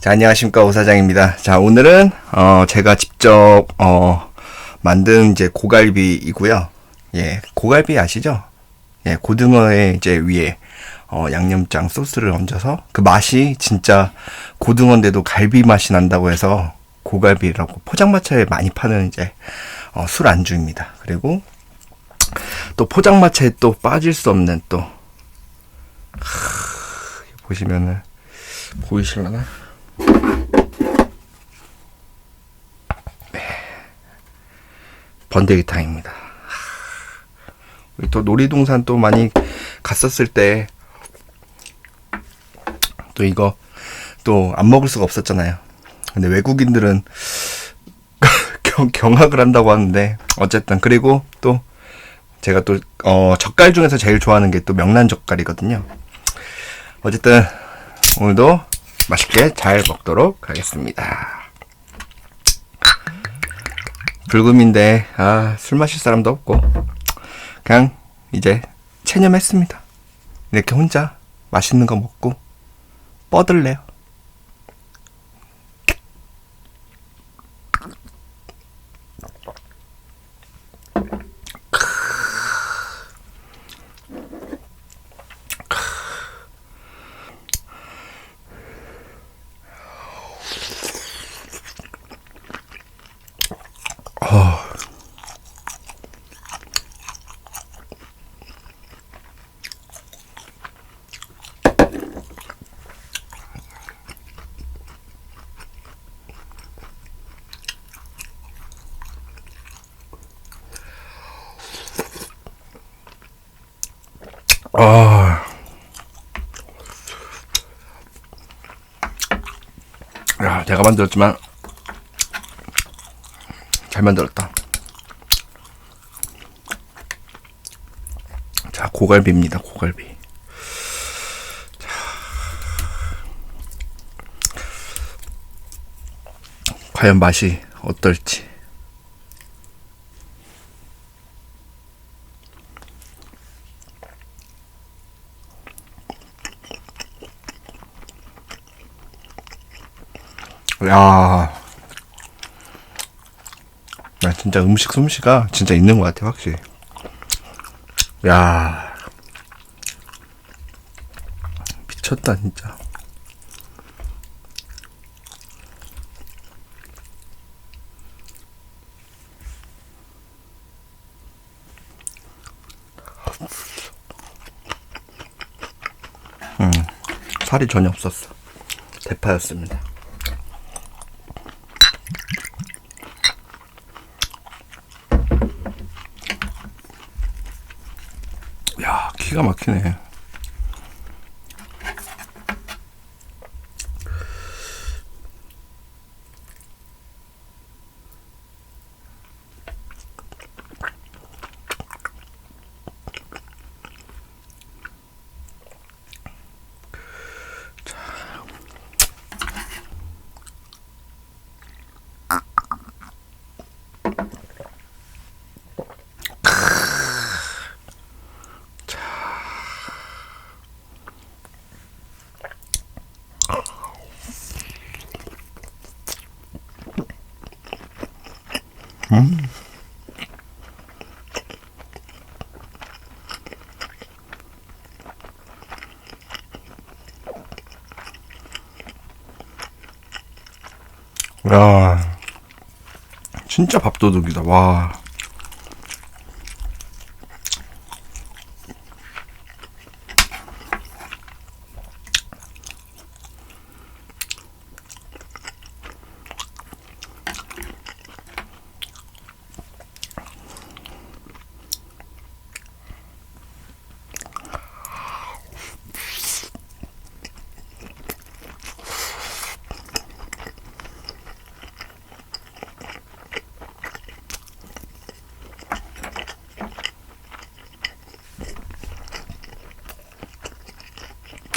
자, 안녕하십니까. 오사장입니다. 자, 오늘은, 어, 제가 직접, 어, 만든 이제 고갈비이고요. 예, 고갈비 아시죠? 예, 고등어의 이제 위에, 어, 양념장 소스를 얹어서 그 맛이 진짜 고등어인데도 갈비 맛이 난다고 해서 고갈비라고 포장마차에 많이 파는 이제, 어, 술 안주입니다. 그리고 또 포장마차에 또 빠질 수 없는 또, 보시면은, 보이실라나? 번데기탕입니다. 우리 또 놀이동산 또 많이 갔었을 때 또 이거 또 안 먹을 수가 없었잖아요. 근데 외국인들은 경, 경악을 한다고 하는데 어쨌든 그리고 또 제가 또 어, 젓갈 중에서 제일 좋아하는 게 또 명란 젓갈이거든요. 어쨌든 오늘도 맛있게 잘 먹도록 하겠습니다. 불금인데 아, 술 마실 사람도 없고 그냥 이제 체념했습니다. 이렇게 혼자 맛있는 거 먹고 뻗을래요. 아. 야, 제가 만들었지만 잘 만들었다. 자, 고갈비입니다. 고갈비. 자. 과연 맛이 어떨지. 야. 나 진짜 음식 솜씨가 진짜 있는 것 같아, 확실히. 야. 미쳤다, 진짜. 음, 살이 전혀 없었어. 대파였습니다. 야, 기가 막히네. 야, 진짜 밥도둑이다. 와.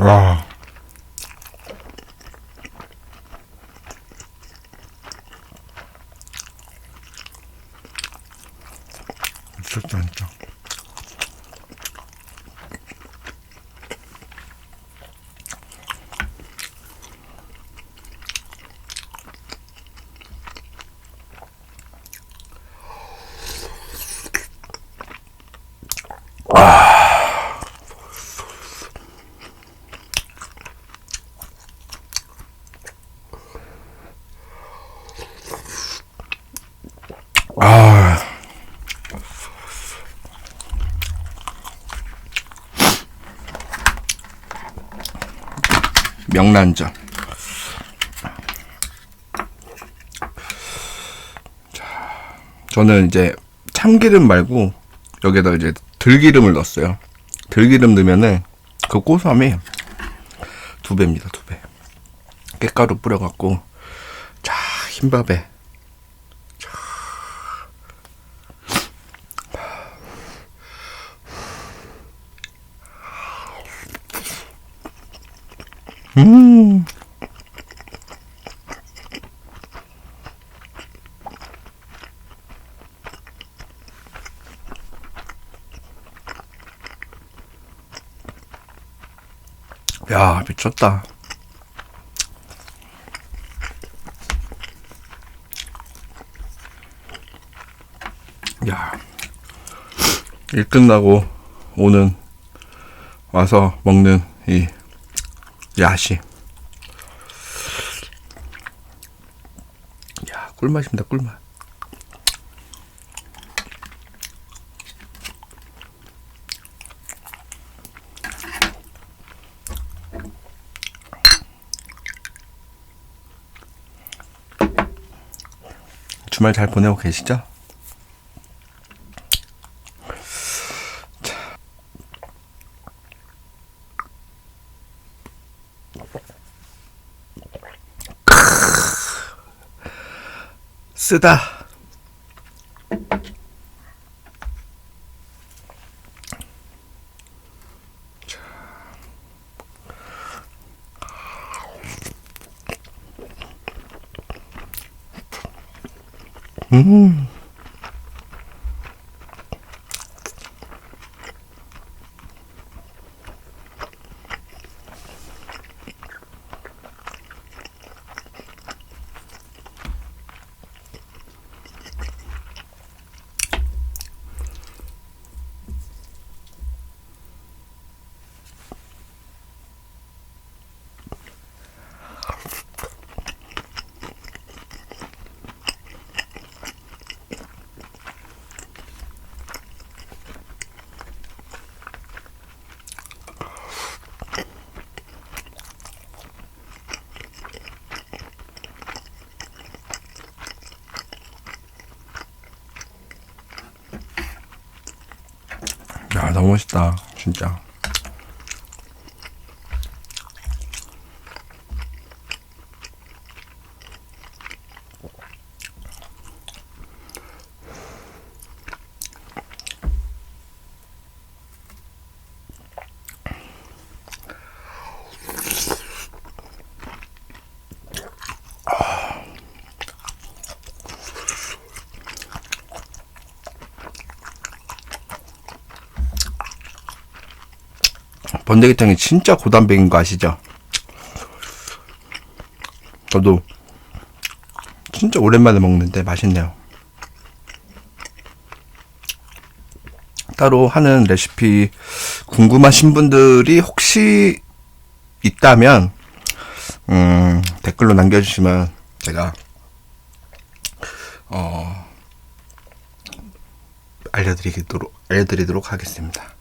와. 명란젓. 자, 저는 이제 참기름 말고 여기다 이제 들기름을 넣었어요. 들기름 넣으면은 그 고소함이 두 배입니다, 두 배. 깻가루 뿌려갖고 자 흰밥에 음. 야, 미쳤다. 야, 일 끝나고 오는 와서 먹는 이 야시. 야, 꿀맛입니다, 꿀맛. 주말 잘 보내고 계시죠? 쓰다. 음. 야, 너무 멋있다. 진짜. 번데기탕이 진짜 고단백인 거 아시죠? 저도 진짜 오랜만에 먹는데 맛있네요. 따로 하는 레시피 궁금하신 분들이 혹시 있다면 음, 댓글로 남겨주시면 제가 어, 알려드리도록 알려드리도록 하겠습니다.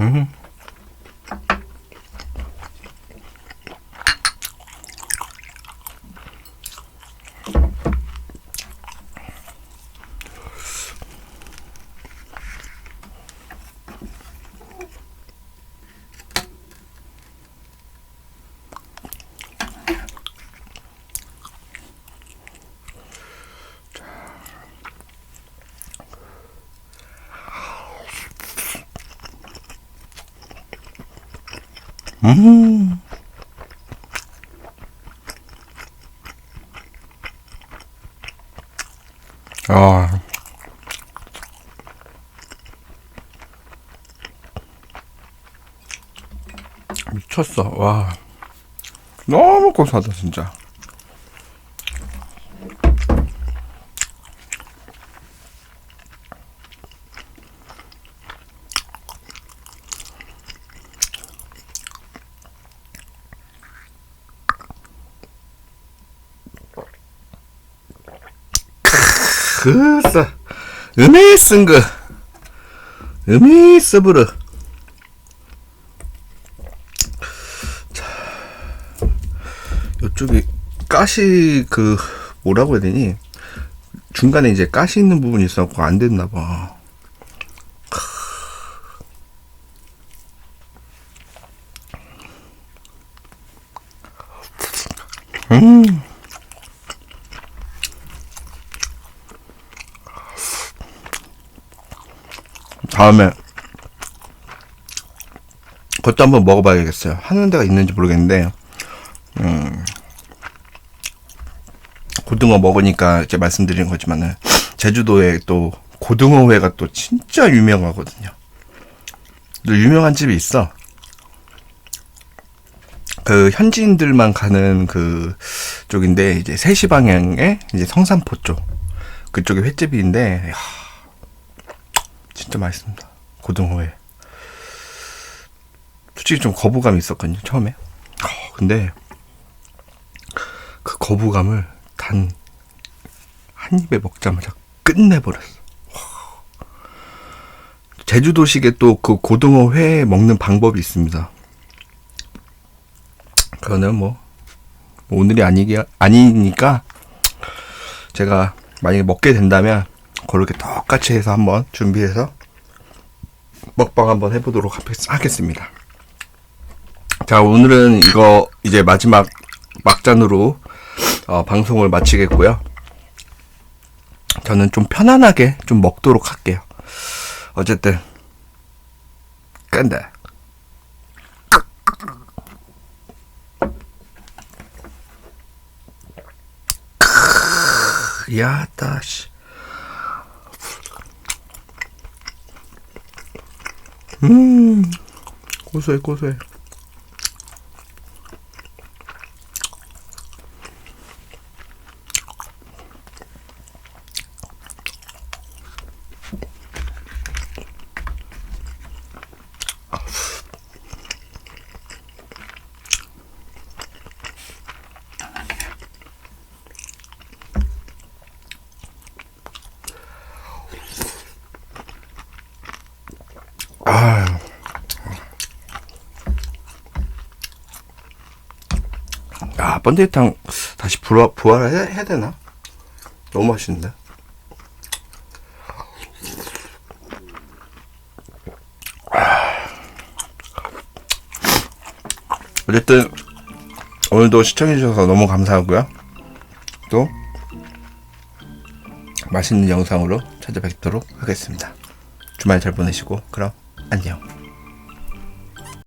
음. 음. 아. 미쳤어. 와. 너무 고소하다, 진짜. 그싸 음에 쓴그 음이 쓰브르 자 요쪽이 가시 그 뭐라고 해야 되니? 중간에 이제 가시 있는 부분이 있어갖고 안 됐나 봐 다음에 그것도 한번 먹어봐야겠어요. 하는 데가 있는지 모르겠는데, 음, 고등어 먹으니까 이제 말씀드린 거지만은 제주도에 또 고등어회가 또 진짜 유명하거든요. 또 유명한 집이 있어. 그 현지인들만 가는 그 쪽인데 이제 3시 방향에 이제 성산포 쪽 그쪽에 횟집인데 야, 진짜 맛있습니다. 고등어회. 솔직히 좀 거부감이 있었거든요, 처음에. 어, 근데 그 거부감을 단 한 입에 먹자마자 끝내버렸어. 와. 제주도식에 또그 고등어 회 먹는 방법이 있습니다. 그거는 뭐 오늘이 아니기 아니니까 제가 만약에 먹게 된다면 그렇게 똑같이 해서 한번 준비해서 먹방 한번 해보도록 하겠- 하겠습니다. 자 오늘은 이거 이제 마지막 막잔으로 어, 방송을 마치겠고요. 저는 좀 편안하게 좀 먹도록 할게요. 어쨌든 깐다. 야따 씨. 음 고소해 고소해. 아 번데기탕 다시 부활 부활해야 해야 되나? 너무 맛있는데. 어쨌든 오늘도 시청해주셔서 너무 감사하고요. 또 맛있는 영상으로 찾아뵙도록 하겠습니다. 주말 잘 보내시고 그럼 안녕.